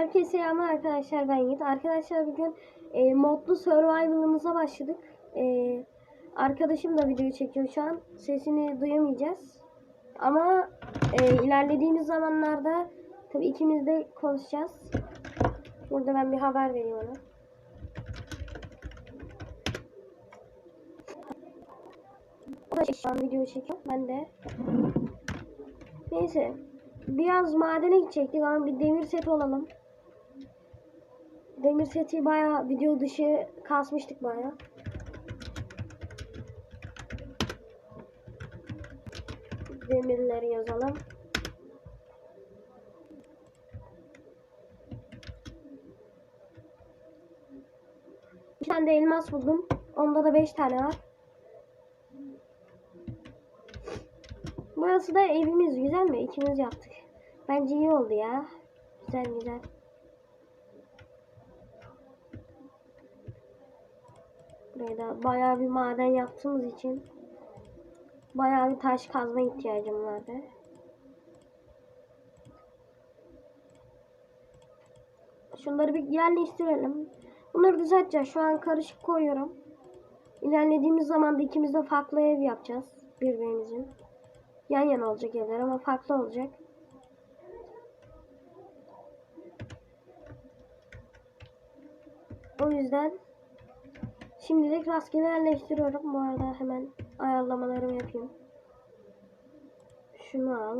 Herkese selamlar arkadaşlar ben Yiğit. Arkadaşlar bugün e, modlu survival'ımıza başladık. E, arkadaşım da video çekiyor şu an. Sesini duyamayacağız. Ama e, ilerlediğimiz zamanlarda tabii ikimiz de konuşacağız. Burada ben bir haber vereyim ona. O da şu an video çekiyor. Ben de. Neyse. Biraz madene gidecektik ama bir demir set olalım. Demir seti bayağı video dışı kasmıştık bayağı. Demirleri yazalım. Bir tane de elmas buldum. Onda da 5 tane var. Burası da evimiz güzel mi? İkimiz yaptık. Bence iyi oldu ya. Güzel güzel. Buraya da bayağı bir maden yaptığımız için bayağı bir taş kazma ihtiyacım vardı. Şunları bir yerleştirelim. Bunları düzelteceğiz. Şu an karışık koyuyorum. İlerlediğimiz zaman da ikimiz de farklı ev yapacağız. Birbirimizin. Yan yana olacak evler ama farklı olacak. O yüzden şimdilik rastgele yerleştiriyorum. Bu arada hemen ayarlamalarımı yapayım. Şunu al.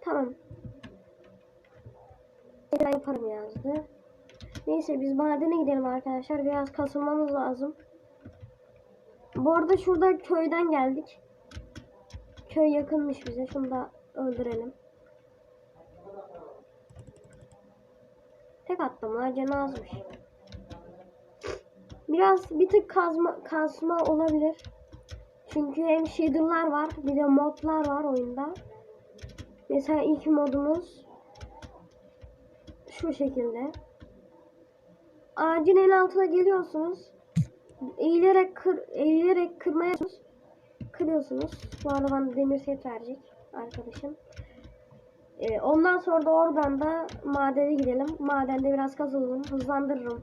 Tamam. Ben yaparım yazdı. Neyse biz madene gidelim arkadaşlar. Biraz kasılmamız lazım. Bu arada şurada köyden geldik. Köy yakınmış bize. Şunu da öldürelim. Tek attım la canı azmış. Biraz bir tık kazma, kasma olabilir. Çünkü hem shader'lar var bir de modlar var oyunda. Mesela ilk modumuz şu şekilde. Ağacın en altına geliyorsunuz. Eğilerek kır, eğilerek kırmaya kırıyorsunuz. Arada bana demir set verecek arkadaşım. Ee, ondan sonra da oradan da madene gidelim. Madende biraz kazalım. Hızlandırırım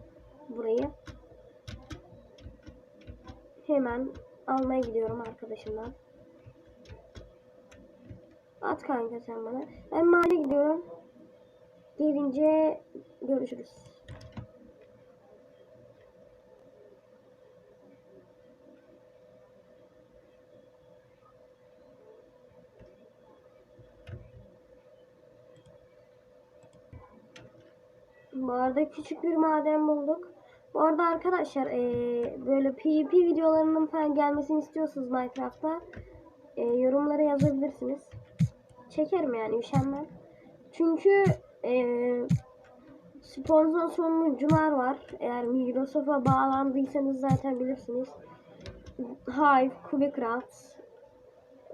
burayı. Hemen almaya gidiyorum arkadaşımdan. At kanka sen bana. Ben madene gidiyorum. Gelince görüşürüz. Bu arada küçük bir maden bulduk. Bu arada arkadaşlar eee, böyle PvP videolarının falan gelmesini istiyorsanız Minecraft'ta eee, yorumlara yazabilirsiniz. Çekerim yani üşenmem. Çünkü eee sponsor sunucular var. Eğer Microsoft'a bağlandıysanız zaten bilirsiniz. Hive, Kubecraft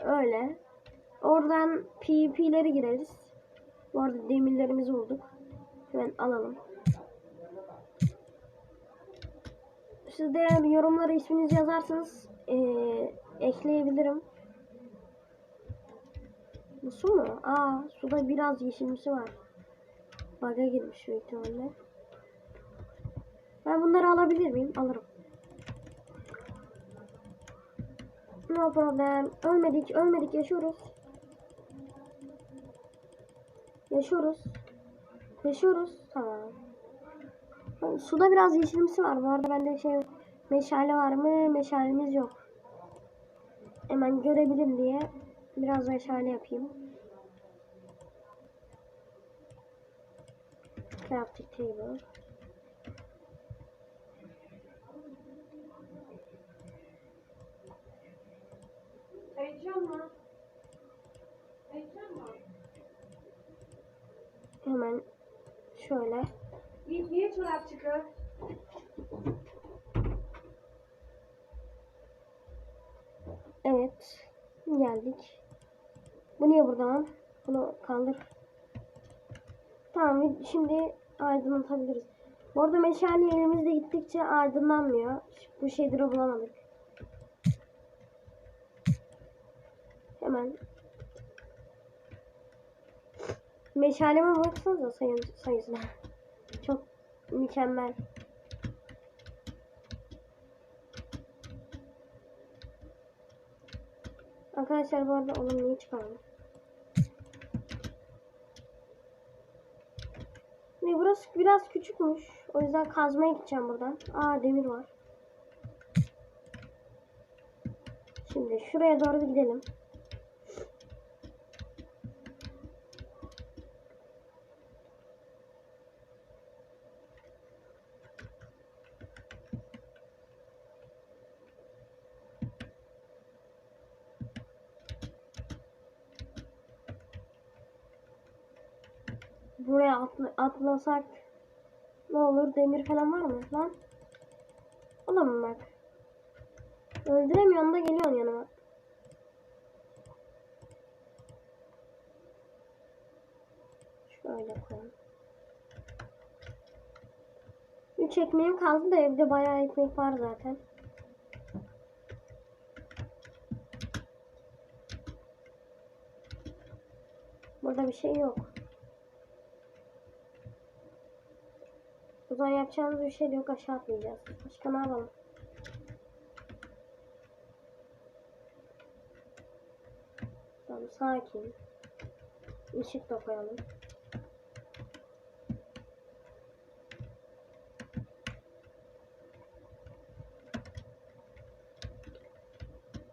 öyle. Oradan PvP'lere gireriz. Bu arada demirlerimizi bulduk. Hemen alalım. Siz de yorumlara isminizi yazarsanız eee, ekleyebilirim. Bu su mu? Aa suda biraz yeşilmisi var. Baga girmiş büyük ihtimalle. Ben bunları alabilir miyim? Alırım. No problem. Ölmedik, ölmedik. Yaşıyoruz. Yaşıyoruz. Yaşıyoruz. Tamam. Suda biraz yeşilimsi var. Bu arada bende şey meşale var mı? Meşalemiz yok. Hemen görebilirim diye biraz meşale yapayım. Crafting table. Hemen Şöyle. Yiğit niye çorap çıkıyor? Evet. Geldik. Bu niye buradan? Bunu kaldır. Tamam şimdi aydınlatabiliriz. Bu arada meşale elimizde gittikçe aydınlanmıyor. Bu şeyleri bulamadık. Hemen Meşaleme baksanıza sayın, sayısına. Çok mükemmel. Arkadaşlar bu arada onun niye çıkardım? Ve burası biraz küçükmüş. O yüzden kazmaya gideceğim buradan. Aa demir var. Şimdi şuraya doğru gidelim. Buraya atla- atlasak ne olur? Demir falan var mı lan? Oğlum bak. Öldüremiyorsun da geliyorsun yanıma. Şöyle koyalım. Üç ekmeğim kaldı da evde bayağı ekmek var zaten. Burada bir şey yok. Zaman yapacağımız bir şey yok aşağı atlayacağız. Başka ne yapalım? Tamam sakin. Işık da koyalım.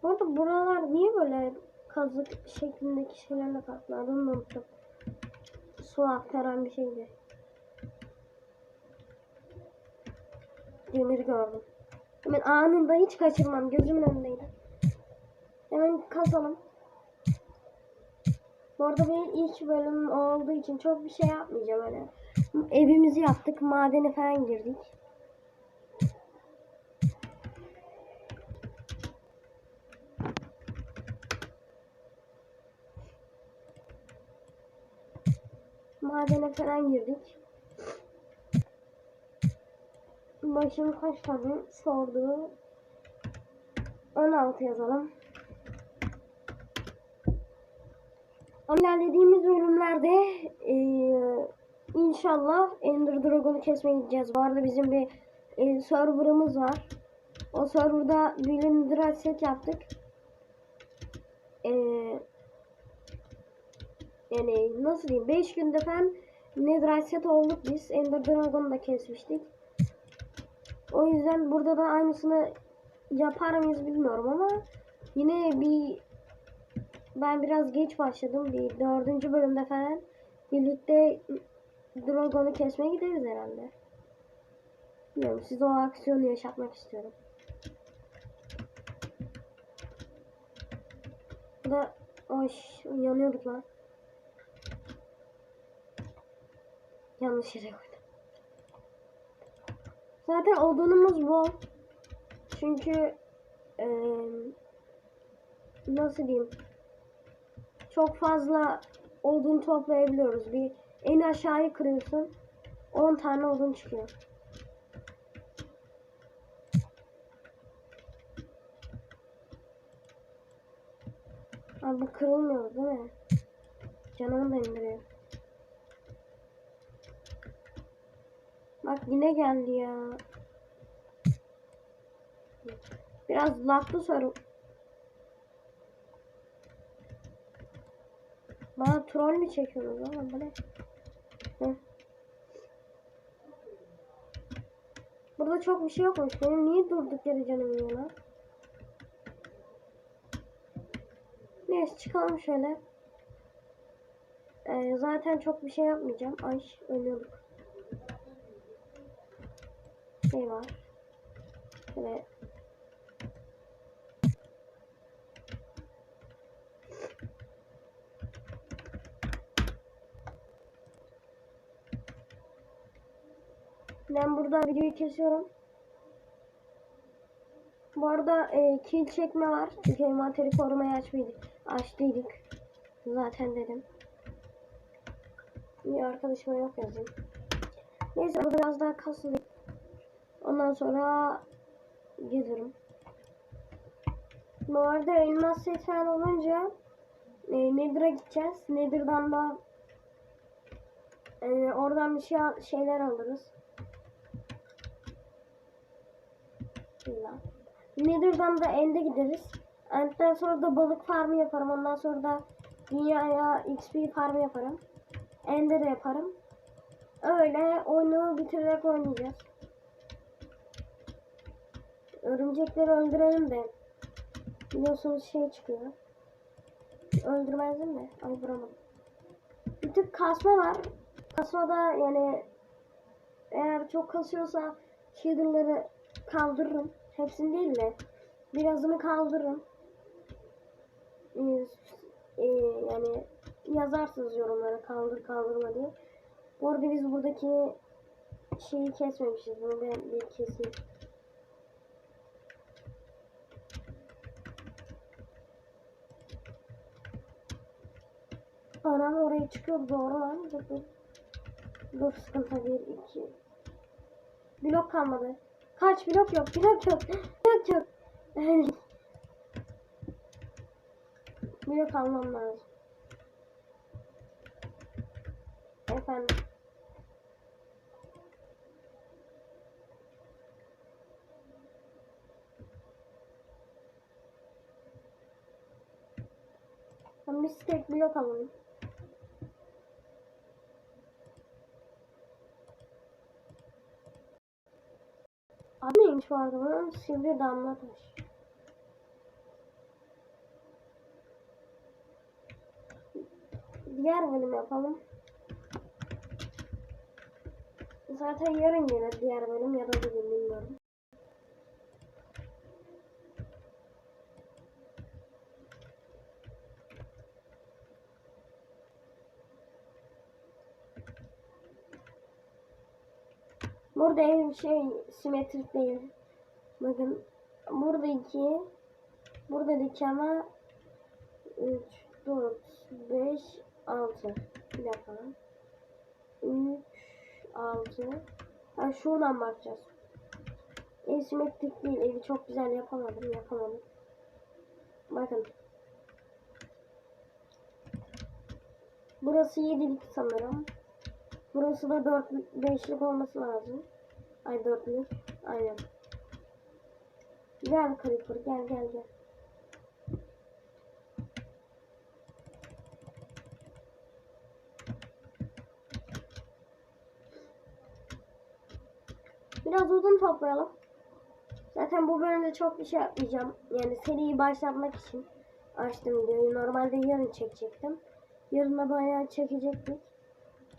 Bu arada buralar niye böyle kazık şeklindeki şeylerle kaplı? Adını unuttum. Su aktaran bir şeydi. Demir gördüm. Hemen anında hiç kaçırmam. Gözümün önündeydi. Hemen kazalım. Bu arada benim ilk bölümüm olduğu için çok bir şey yapmayacağım öyle. Evimizi yaptık. Madene falan girdik. Madene falan girdik. Başım kaç tane sordu. 16 yazalım. İlerlediğimiz bölümlerde eee, inşallah Ender Dragon'u kesmeye gideceğiz. Bu arada bizim bir e, serverımız var. O serverda bilim set yaptık. Eee yani nasıl diyeyim 5 günde falan Netherite set olduk biz. Ender Dragon'u da kesmiştik. O yüzden burada da aynısını yapar mıyız bilmiyorum ama yine bir ben biraz geç başladım. Bir dördüncü bölümde falan birlikte Dragon'u kesmeye gideriz herhalde. Bilmiyorum size o aksiyonu yaşatmak istiyorum. Bu da Ay yanıyorduk lan. Yanlış yere koydum. Zaten odunumuz bol. Çünkü eee, nasıl diyeyim? Çok fazla odun toplayabiliyoruz. Bir en aşağıyı kırıyorsun. 10 tane odun çıkıyor. Abi bu kırılmıyor değil mi? Canımı da indiriyor. Bak yine geldi ya. Biraz laklı soru. Bana troll mü çekiyorsunuz oğlum bu ne? Hı. Burada çok bir şey yokmuş. Benim niye durduk yere canım yiyor lan? Neyse çıkalım şöyle. Ee, zaten çok bir şey yapmayacağım. Ay ölüyorduk. Şey var. Şöyle Ben burada videoyu kesiyorum. Bu arada e, kill çekme var. Çünkü envanteri korumayı açmaydık. Açtıydık. Zaten dedim. Bir arkadaşıma yok yazayım. Neyse burada biraz daha kasılayım. Ondan sonra gelirim. Bu arada elmas set falan olunca e, Nether'a gideceğiz. Nether'dan da e, oradan bir şey şeyler alırız. Nether'dan da End'e gideriz. End'den sonra da balık farmı yaparım. Ondan sonra da dünyaya XP farmı yaparım. End'e de yaparım. Öyle oyunu bitirerek oynayacağız. Örümcekleri öldürelim de. Biliyorsunuz şey çıkıyor. Öldürmezdim de. Ay vuramadım. Bir tık kasma var. Kasma da yani eğer çok kasıyorsa shader'ları kaldırırım. Hepsini değil de birazını kaldırırım. Ee, e, yani yazarsınız yorumlara kaldır kaldırma diye. Bu arada biz buradaki şeyi kesmemişiz. Bunu ben bir keseyim. Anam oraya çıkıyor doğru lan. Dur dur. Dur sıkıntı bir iki. Blok kalmadı. Kaç blok yok blok yok. Blok yok. blok almam lazım. Efendim. Ben bir tek blok alayım. Bunun? Sivri damla taş. Diğer bölüm yapalım. Zaten yarın gelir diğer bölüm ya da bugün bilmiyorum. Burada ev şey simetrik değil. Bakın burada iki, burada da iki ama 3, 4, 5, 6. Bir dakika lan. 3, 6. Ha şuradan bakacağız. Ev simetrik değil. Evi çok güzel yapamadım. Yapamadım. Bakın. Burası 7'lik sanırım. Burası da 4 5'lik olması lazım. Ay 4'lük. Aynen. Gel Creeper gel gel gel. Biraz odun toplayalım. Zaten bu bölümde çok bir şey yapmayacağım. Yani seriyi başlatmak için açtım videoyu. Normalde yarın çekecektim. Yarın da bayağı çekecektik.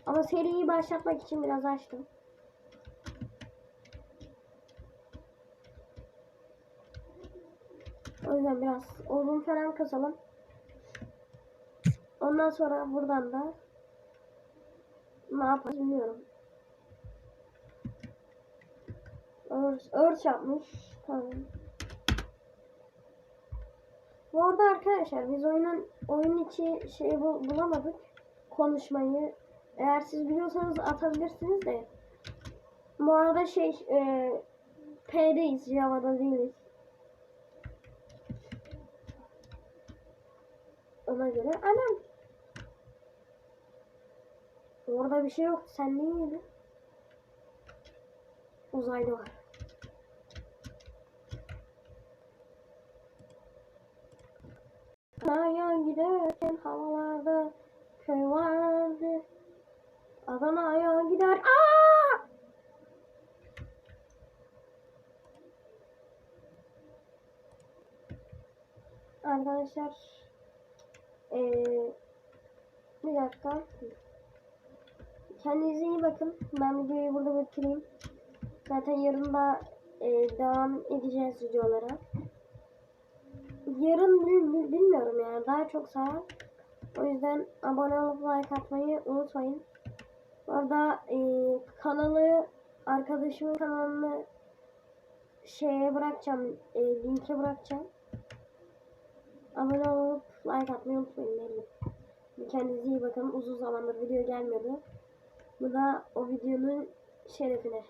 Ama seriyi başlatmak için biraz açtım. O yüzden biraz odun falan kazalım. Ondan sonra buradan da ne yaparız bilmiyorum. Örs yapmış. Tamam. Bu arada arkadaşlar biz oyunun oyun içi şeyi bul- bulamadık. Konuşmayı. Eğer siz biliyorsanız atabilirsiniz de. Bu arada şey e, P'deyiz. Java'da değiliz. Ona göre anam. Orada bir şey yok. Sen ne yedin? Uzaylı var. Adana'ya giderken havalarda köy vardı. Adana'ya gider. Aa! Arkadaşlar ee, bir dakika. Kendinize iyi bakın. Ben videoyu burada bitireyim. Zaten yarın da e, devam edeceğiz videolara. Yarın bil- bil- bilmiyorum yani daha çok saat. O yüzden abone olup like atmayı unutmayın. Bu arada e, kanalı arkadaşımın kanalını şeye bırakacağım. E, linke bırakacağım. Abone olup like atmayı unutmayın. bileyim. Kendinize iyi bakın. Uzun zamandır video gelmiyordu. Bu da o videonun şerefine.